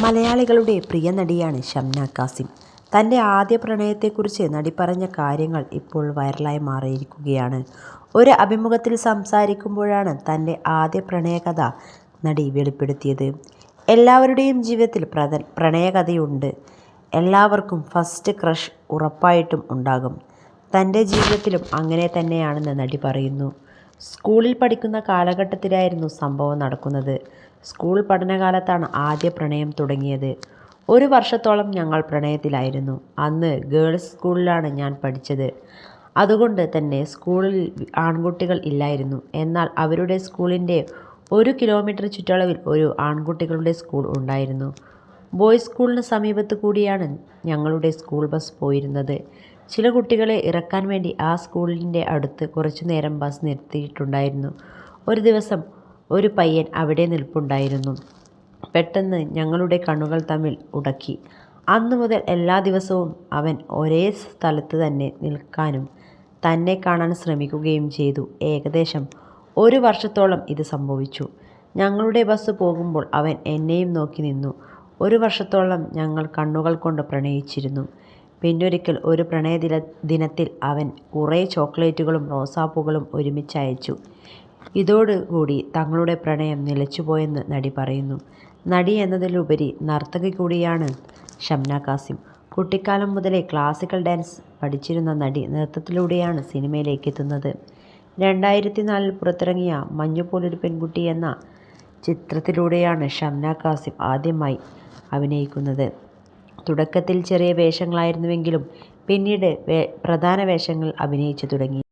മലയാളികളുടെ പ്രിയ നടിയാണ് ഷംന കാസിം. തന്റെ ആദ്യ പ്രണയത്തെക്കുറിച്ച് നടി പറഞ്ഞ കാര്യങ്ങൾ ഇപ്പോൾ വൈറലായി മാറിയിരിക്കുകയാണ്. ഒരു അഭിമുഖത്തിൽ സംസാരിക്കുമ്പോഴാണ് തന്റെ ആദ്യ പ്രണയകഥ നടി വെളിപ്പെടുത്തിയത്. എല്ലാവരുടെയും ജീവിതത്തിൽ പ്രണയകഥയുണ്ട്. എല്ലാവർക്കും ഫസ്റ്റ് ക്രഷ് ഉറപ്പായിട്ടും ഉണ്ടാകും. തന്റെ ജീവിതത്തിലും അങ്ങനെ തന്നെയാണെന്ന് നടി പറയുന്നു. സ്കൂളിൽ പഠിക്കുന്ന കാലഘട്ടത്തിലായിരുന്നു സംഭവം നടക്കുന്നത്. സ്കൂൾ പഠനകാലത്താണ് ആദ്യ പ്രണയം തുടങ്ങിയത്. ഒരു വർഷത്തോളം ഞങ്ങൾ പ്രണയത്തിലായിരുന്നു. അന്ന് ഗേൾസ് സ്കൂളിലാണ് ഞാൻ പഠിച്ചത്. അതുകൊണ്ട് തന്നെ സ്കൂളിൽ ആൺകുട്ടികൾ ഇല്ലായിരുന്നു. എന്നാൽ അവരുടെ സ്കൂളിന്റെ ഒരു കിലോമീറ്റർ ചുറ്റളവിൽ ഒരു ആൺകുട്ടികളുടെ സ്കൂൾ ഉണ്ടായിരുന്നു. ബോയ്സ് സ്കൂളിന് സമീപത്ത് കൂടിയാണ് ഞങ്ങളുടെ സ്കൂൾ ബസ് പോയിരുന്നത്. ചില കുട്ടികളെ ഇറക്കാൻ വേണ്ടി ആ സ്കൂളിന്റെ അടുത്ത് കുറച്ചു നേരം ബസ് നിർത്തിയിട്ടുണ്ടായിരുന്നു. ഒരു ദിവസം ഒരു പയ്യൻ അവിടെ നിൽപ്പുണ്ടായിരുന്നു. പെട്ടെന്ന് ഞങ്ങളുടെ കണ്ണുകൾ തമ്മിൽ ഉടക്കി. അന്നു മുതൽ എല്ലാ ദിവസവും അവൻ ഒരേ സ്ഥലത്ത് തന്നെ നിൽക്കാനും തന്നെ കാണാൻ ശ്രമിക്കുകയും ചെയ്തു. ഏകദേശം ഒരു വർഷത്തോളം ഇത് സംഭവിച്ചു. ഞങ്ങളുടെ ബസ് പോകുമ്പോൾ അവൻ എന്നെയും നോക്കി നിന്നു. ഒരു വർഷത്തോളം ഞങ്ങൾ കണ്ണുകൾ കൊണ്ട് പ്രണയിച്ചിരുന്നു. പിന്നൊരിക്കൽ ഒരു പ്രണയ ദിനത്തിൽ അവൻ കുറേ ചോക്ലേറ്റുകളും റോസാപ്പൂക്കളും ഒരുമിച്ച് അയച്ചു. ഇതോടുകൂടി തങ്ങളുടെ പ്രണയം നിലച്ചുപോയെന്ന് നടി പറയുന്നു. നടി എന്നതിലുപരി നർത്തകി കൂടിയാണ് ഷംന കാസിം. കുട്ടിക്കാലം മുതലേ ക്ലാസിക്കൽ ഡാൻസ് പഠിച്ചിരുന്ന നടി നൃത്തത്തിലൂടെയാണ് സിനിമയിലേക്ക് എത്തുന്നത്. രണ്ടായിരത്തിനാലിൽ പുറത്തിറങ്ങിയ മഞ്ഞുപോലൊരു പെൺകുട്ടി എന്ന ചിത്രത്തിലൂടെയാണ് ഷംന കാസിം ആദ്യമായി അഭിനയിക്കുന്നത്. തുടക്കത്തിൽ ചെറിയ വേഷങ്ങളായിരുന്നുവെങ്കിലും പിന്നീട് പ്രധാന വേഷങ്ങളിൽ അഭിനയിച്ചു തുടങ്ങി.